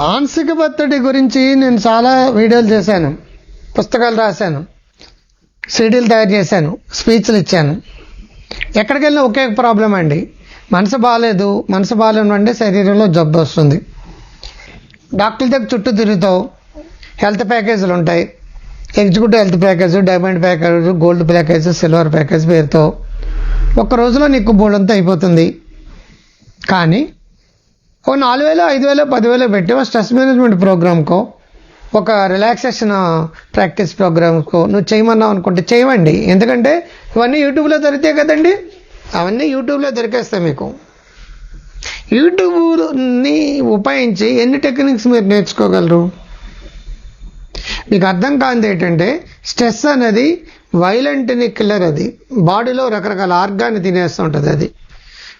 మానసిక ఒత్తిడి గురించి నేను చాలా వీడియోలు చేశాను. పుస్తకాలు రాశాను. సీడీలు తయారు చేశాను. స్పీచ్లు ఇచ్చాను. ఎక్కడికి వెళ్ళినా ఒకే ప్రాబ్లం అండి. మనసు బాగాలేదు మనసు బాగాలేనివంటే శరీరంలో జబ్బు వస్తుంది. డాక్టర్ దగ్గర చుట్టూ తిరుగుతావు. హెల్త్ ప్యాకేజీలు ఉంటాయి. Executive health package diamond package gold package silver package పేరుతో. ఒక్క రోజులో నీకు బోర్డంతా అయిపోతుంది. కానీ ఒక నాలుగు వేలు ఐదు వేలు పదివేలు పెట్టి ఒక స్ట్రెస్ మేనేజ్మెంట్ ప్రోగ్రామ్కో ఒక రిలాక్సేషన్ ప్రాక్టీస్ ప్రోగ్రామ్కో నువ్వు చేయమన్నావు అనుకుంటే చేయమండి. ఎందుకంటే ఇవన్నీ యూట్యూబ్లో దొరికితే కదండి. అవన్నీ యూట్యూబ్లో దొరికేస్తాయి మీకు. యూట్యూబ్ని ఉపయోగించి ఎన్ని టెక్నిక్స్ మీరు నేర్చుకోగలరు? మీకు అర్థం కానిది ఏంటంటే స్ట్రెస్ అనేది వైలెంట్ని కిల్లర్ అది బాడీలో రకరకాల ఆర్గాన్ని తినేస్తుంటుంది అది.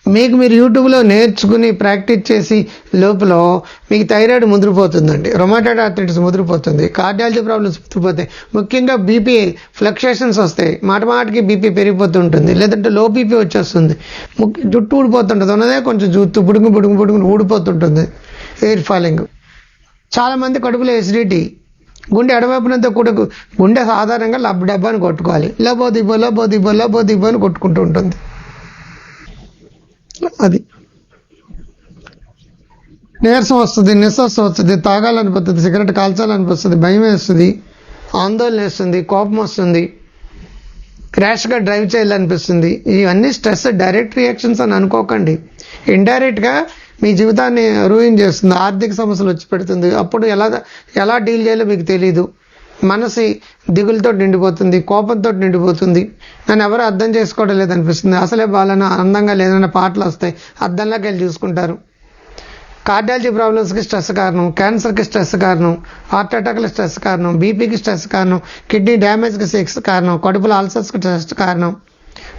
మీకు మీరు యూట్యూబ్లో నేర్చుకుని ప్రాక్టీస్ చేసి లోపల మీకు థైరాయిడ్ ముదిరిపోతుందండి. రొమాటైడ్ ఆర్థరైటిస్ ముదిరిపోతుంది. కార్డియాలజీ ప్రాబ్లమ్స్ ముదిరిపోతాయి. ముఖ్యంగా బీపీ ఫ్లక్చుయేషన్స్ వస్తాయి. మాట మాటకి బీపీ పెరిగిపోతుంటుంది లేదంటే లో బీపీ వచ్చేస్తుంది. ముఖ్య జుట్టు ఊడిపోతుంటుంది. ఉన్నదే కొంచెం జుట్టు బుడుగు బుడుగు బుడుగు ఊడిపోతుంటుంది. Air falling. చాలామంది కడుపులో ఎసిడిటీ. గుండె ఎడవైపునంతా కూడా గుండె సాధారణంగా లబ్బు డబ్బాని కొట్టుకోవాలి. లబో దిబ్బో లబో దిబ్బో లబో దిబ్బో అని కొట్టుకుంటూ ఉంటుంది. అది. నీరసం వస్తుంది నిస్సస్సు వస్తుంది తాగాలనిపిస్తుంది సిగరెట్ కాల్చాలనిపిస్తుంది భయం వేస్తుంది ఆందోళన వేస్తుంది కోపం వస్తుంది క్రాష్గా డ్రైవ్ చేయాలనిపిస్తుంది. ఇవన్నీ స్ట్రెస్ డైరెక్ట్ రియాక్షన్స్ అని అనుకోకండి. ఇండైరెక్ట్గా మీ జీవితాన్ని రూయిన్ చేస్తుంది ఆర్థిక సమస్యలు వచ్చి పెడుతుంది. అప్పుడు ఎలా ఎలా డీల్ చేయాలో మీకు తెలియదు మనసు దిగులతో నిండిపోతుంది కోపంతో నిండిపోతుంది. నన్ను ఎవరు అర్థం చేసుకోవడం లేదనిపిస్తుంది. అసలే బాలన అందంగా లేదన్న పాటలు వస్తాయి. అర్థంలోకి వెళ్ళి చూసుకుంటారు. కార్డియాలజీ ప్రాబ్లమ్స్కి స్ట్రెస్ కారణం క్యాన్సర్కి స్ట్రెస్ కారణం హార్ట్ అటాక్కి స్ట్రెస్ కారణం బీపీకి స్ట్రెస్ కారణం కిడ్నీ డ్యామేజ్కి స్ట్రెస్ కారణం కడుపులో అల్సర్స్కి స్ట్రెస్ కారణం.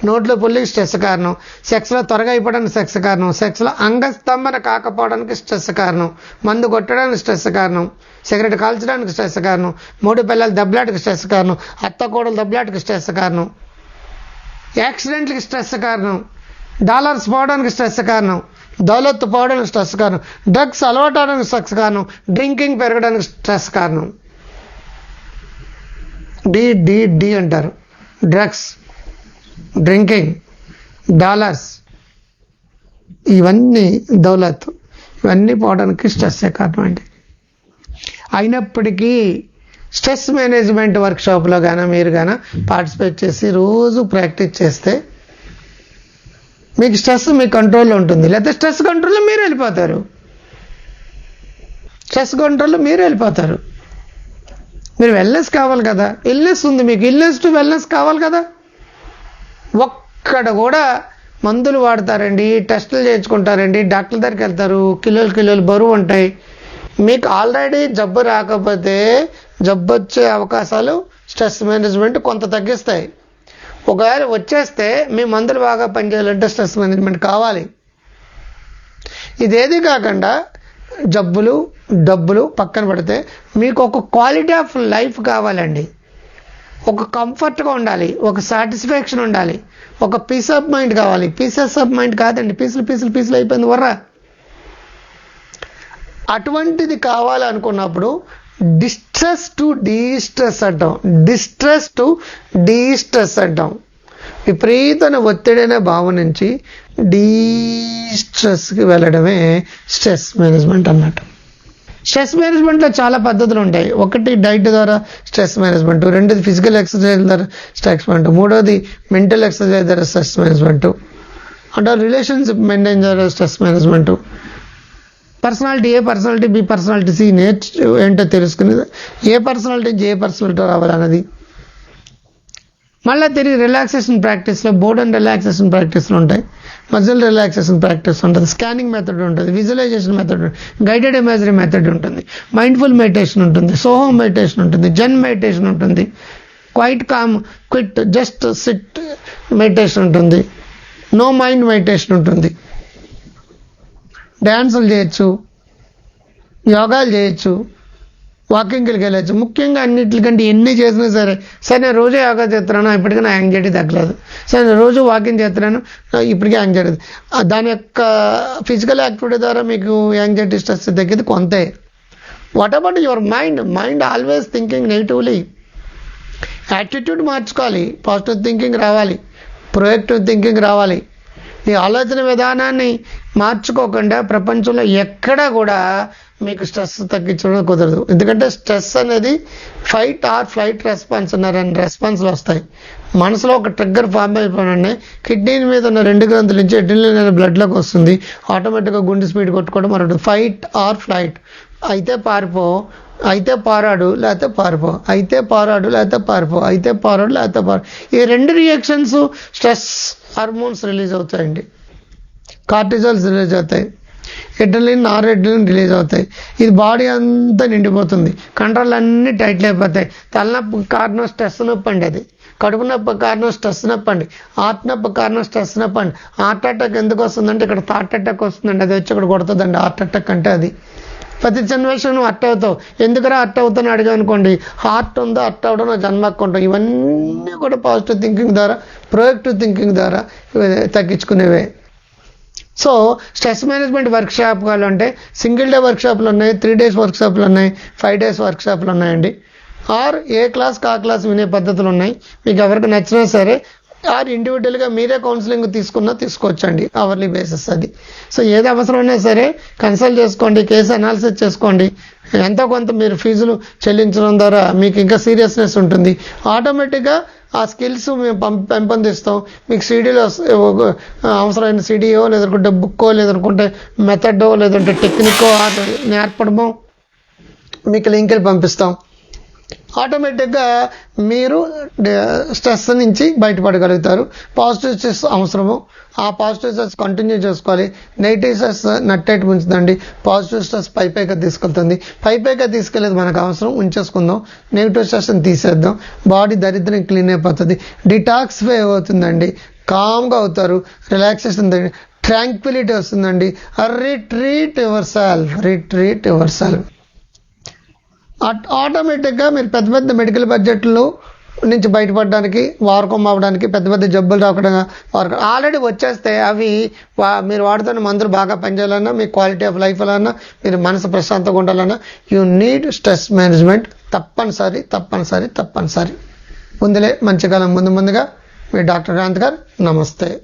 నోట్లో పుల్లికి స్ట్రెస్ కారణం సెక్స్లో త్వరగా అయిపోవడానికి సెక్స్ కారణం సెక్స్లో అంగస్తంభన కాకపోవడానికి స్ట్రెస్ కారణం మందు కొట్టడానికి స్ట్రెస్ కారణం సిగరెట్ కాల్చడానికి స్ట్రెస్ కారణం మూడు పిల్లలు దెబ్బలాటకి స్ట్రెస్ కారణం అత్త కోడలు దెబ్బలాటకి స్ట్రెస్ కారణం యాక్సిడెంట్లకి స్ట్రెస్ కారణం డాలర్స్ పోవడానికి స్ట్రెస్ కారణం దౌలత్తు పోవడానికి స్ట్రెస్ కారణం డ్రగ్స్ అలవాటు అవడానికి స్ట్రెస్ కారణం డ్రింకింగ్ పెరగడానికి స్ట్రెస్ కారణం డి డి డి అంటారు డ్రగ్స్ డ్రింకింగ్ డాలర్స్ ఇవన్నీ దౌలత్ ఇవన్నీ పోవడానికి స్ట్రెస్సే కారణం అండి. అయినప్పటికీ స్ట్రెస్ మేనేజ్మెంట్ వర్క్షాప్లో కానీ మీరు కానీ పార్టిసిపేట్ చేసి రోజు ప్రాక్టీస్ చేస్తే మీకు స్ట్రెస్ మీ కంట్రోల్లో ఉంటుంది. లేకపోతే స్ట్రెస్ కంట్రోల్లో మీరు వెళ్ళిపోతారు. స్ట్రెస్ కంట్రోల్లో మీరు వెళ్ళిపోతారు. మీరు వెల్నెస్ కావాలి కదా. ఇల్నెస్ ఉంది మీకు. ఇల్నెస్ టు వెల్నెస్ కావాలి కదా. ఒక్కడ కూడా మందులు వాడతారండి టెస్టులు చేయించుకుంటారండి డాక్టర్ దగ్గరికి వెళ్తారు కిలోలు కిలోలు బరువు ఉంటాయి. మీకు ఆల్రెడీ జబ్బు రాకపోతే జబ్బు వచ్చే అవకాశాలు స్ట్రెస్ మేనేజ్మెంట్ కొంత తగ్గిస్తాయి. ఒకవేళ వచ్చేస్తే మీ మందులు బాగా పనిచేయాలంటే స్ట్రెస్ మేనేజ్మెంట్ కావాలి. ఇదేది కాకుండా జబ్బులు డబ్బులు పక్కన పడితే మీకు ఒక క్వాలిటీ ఆఫ్ లైఫ్ కావాలండి. ఒక కంఫర్ట్గా ఉండాలి ఒక సాటిస్ఫాక్షన్ ఉండాలి ఒక పీస్ ఆఫ్ మైండ్ కావాలి. పీసెస్ ఆఫ్ మైండ్ కాదండి పీసులు పీసులు పీసులు అయిపోయింది వర్రా. అటువంటిది కావాలనుకున్నప్పుడు డిస్ట్రెస్ టు డీస్ట్రెస్ అంటాం. డిస్ట్రెస్ టు డీస్ట్రెస్ అంటాం. విపరీతమైన ఒత్తిడైన భావం నుంచి డీస్ట్రెస్కి వెళ్ళడమే స్ట్రెస్ మేనేజ్మెంట్ అన్నట్టు. స్ట్రెస్ మేనేజ్మెంట్లో చాలా పద్ధతులు ఉంటాయి ఒకటి డైట్ ద్వారా స్ట్రెస్ మేనేజ్మెంట్ రెండోది ఫిజికల్ ఎక్సర్సైజ్ ద్వారా స్ట్రెస్ మేనేజ్మెంట్ మూడోది మెంటల్ ఎక్సర్సైజ్ ద్వారా స్ట్రెస్ మేనేజ్మెంట్. అంటే రిలేషన్షిప్ మెయింటైన్ ద్వారా stress management. Personality A personality B personality C నేర్చు ఏంటో తెలుసుకునేది. ఏ పర్సనాలిటీ నుంచి ఏ పర్సనాలిటీ రావాలన్నది. మళ్ళీ తిరిగి రిలాక్సేషన్ ప్రాక్టీస్లో బోర్డ్ అండ్ రిలాక్సేషన్ ప్రాక్టీస్లు ఉంటాయి. మజిల్ రిలాక్సేషన్ ప్రాక్టీస్ ఉంటుంది స్కానింగ్ మెథడ్ ఉంటుంది visualisation method guided imagery method ఉంటుంది మైండ్ఫుల్ మెడిటేషన్ ఉంటుంది సోహో మెడిటేషన్ ఉంటుంది జన్ మెడిటేషన్ ఉంటుంది quiet calm quit just sit meditation ఉంటుంది నో మైండ్ మెడిటేషన్ ఉంటుంది. డ్యాన్సులు చేయొచ్చు యోగాలు చేయొచ్చు వాకింగ్కి వెళ్ళచ్చు. ముఖ్యంగా అన్నిటికంటే ఎన్ని చేసినా సరే సరే నేను రోజు యోగా చేస్తున్నాను ఇప్పటికీ నా యాంగ్జైటీ తగ్గలేదు. సరే నేను రోజు వాకింగ్ చేస్తున్నాను ఇప్పటికీ యాంగ్జైటీ దాని యొక్క ఫిజికల్ యాక్టివిటీ ద్వారా మీకు యాంగ్జైటీ స్ట్రెస్ తగ్గేది కొంతే. What about your mind mind always thinking negatively attitude మార్చుకోవాలి పాజిటివ్ థింకింగ్ రావాలి ప్రొయక్టివ్ థింకింగ్ రావాలి. ఈ ఆలోచన విధానాన్ని మార్చుకోకుండా ప్రపంచంలో ఎక్కడా కూడా మీకు స్ట్రెస్ తగ్గించడం కుదరదు. ఎందుకంటే స్ట్రెస్ అనేది ఫైట్ ఆర్ ఫ్లైట్ రెస్పాన్స్ ఉన్న రెండు రెస్పాన్స్లు వస్తాయి. మనసులో ఒక ట్రిగ్గర్ ఫామ్ అయిపోయినాయి కిడ్నీ మీద ఉన్న రెండు గ్రంథుల నుంచి ఎడ్రినల్ బ్లడ్లోకి వస్తుంది. ఆటోమేటిక్గా గుండె స్పీడ్ కొట్టుకోవడం మరొకటి ఫైట్ ఆర్ ఫ్లైట్ అయితే పారిపో అయితే పారాడు లేకపోతే పారిపో. అయితే పారాడు లేకపోతే పారిపో. అయితే పారాడు లేకపోతే పారు ఈ రెండు రియాక్షన్స్ స్ట్రెస్ హార్మోన్స్ రిలీజ్ అవుతాయండి. కార్టిజాల్స్ రిలీజ్ అవుతాయి. ఎడ్రలిన్ నార్ ఎడ్రలిన్ రిలీజ్ అవుతాయి. ఇది బాడీ అంతా నిండిపోతుంది. కంట్రోల్ అన్నీ టైట్లు అయిపోతాయి. తలనొప్పి కారణం స్ట్రెస్ నొప్పి అండి అది. కడుపు నొప్పి కారణం స్ట్రెస్ నొప్పి అండి. హార్ట్ నొప్పి కారణం స్ట్రెస్ నొప్పి అండి. హార్ట్ అటాక్ ఎందుకు వస్తుందంటే ఇక్కడ థార్ట్ అటాక్ వస్తుందండి. అది వచ్చి ఇక్కడ కొడుతుందండి. హార్ట్ అటాక్ అంటే అది. ప్రతి జన్మేషన్ నువ్వు అట్ట అవుతావు. ఎందుకురా అట్ట అవుతాను అడిగా అనుకోండి హార్ట్ ఉందో అట్ట అవడం నా జన్మకు ఉంటాం ఇవన్నీ కూడా పాజిటివ్ థింకింగ్ ద్వారా ప్రొయాక్టివ్ థింకింగ్ ద్వారా తగ్గించుకునేవే. సో స్ట్రెస్ మేనేజ్మెంట్ వర్క్షాప్ కావాలంటే సింగిల్ డే వర్క్ షాప్లు ఉన్నాయి త్రీ డేస్ వర్క్ షాప్లు ఉన్నాయి ఫైవ్ డేస్ వర్క్ షాప్లు ఉన్నాయండి. ఆర్ ఏ క్లాస్ కా క్లాస్ వినే పద్ధతులు ఉన్నాయి. మీకు ఎవరికి నచ్చినా సరే ఆర్ ఇండివిజువల్గా మీరే కౌన్సిలింగ్ తీసుకున్నా తీసుకోవచ్చండి అవర్లీ బేసిస్ అది. సో ఏది అవసరమైనా సరే కన్సల్ట్ చేసుకోండి కేసు అనాలిసిస్ చేసుకోండి. ఎంతో కొంత మీరు ఫీజులు చెల్లించడం ద్వారా మీకు ఇంకా సీరియస్నెస్ ఉంటుంది. ఆటోమేటిక్గా ఆ స్కిల్స్ మేము పెంపొందిస్తాం. మీకు సీడీలో అవసరమైన సీడీయో లేదనుకుంటే బుక్కో లేదనుకుంటే మెథడో లేదంటే టెక్నికో నేర్పడమో మీకు లింకులు పంపిస్తాం. ఆటోమేటిక్గా మీరు స్ట్రెస్ నుంచి బయటపడగలుగుతారు. పాజిటివ్ స్ట్రెస్ అవసరము. ఆ పాజిటివ్ స్ట్రెస్ కంటిన్యూ చేసుకోవాలి. నెగిటివ్ స్ట్రెస్ నట్టేట్ ఉంచుదండి పాజిటివ్ స్ట్రెస్ పై పైగా తీసుకెళ్తుంది. పై పైగా తీసుకెళ్ళేది మనకు అవసరం. ఉంచేసుకుందాం. నెగిటివ్ స్ట్రెస్ని తీసేద్దాం. బాడీ దరిద్రం క్లీన్ అయిపోతుంది. డిటాక్సిఫై అవుతుందండి. కామ్గా అవుతారు. రిలాక్సేషన్ ట్రాంక్విలిటీ వస్తుందండి. Retreat yourself retreat yourself ఆటోమేటిక్గా మీరు పెద్ద పెద్ద మెడికల్ బడ్జెట్లు నుంచి బయటపడడానికి వారకం అవ్వడానికి పెద్ద పెద్ద జబ్బులు రాకుండా వారకం ఆల్రెడీ వచ్చేస్తే అవి వా- మీరు వాడుతున్న మందులు బాగా పనిచేయాలన్నా మీ క్వాలిటీ ఆఫ్ లైఫ్ అన్నా మీరు మనసు ప్రశాంతంగా ఉండాలన్నా యూ నీడ్ స్ట్రెస్ మేనేజ్మెంట్ తప్పనిసరి తప్పనిసరి తప్పనిసరి. ముందులే మంచి కాలం ముందు ముందుగా మీ డాక్టర్ కాంత్ గారు నమస్తే.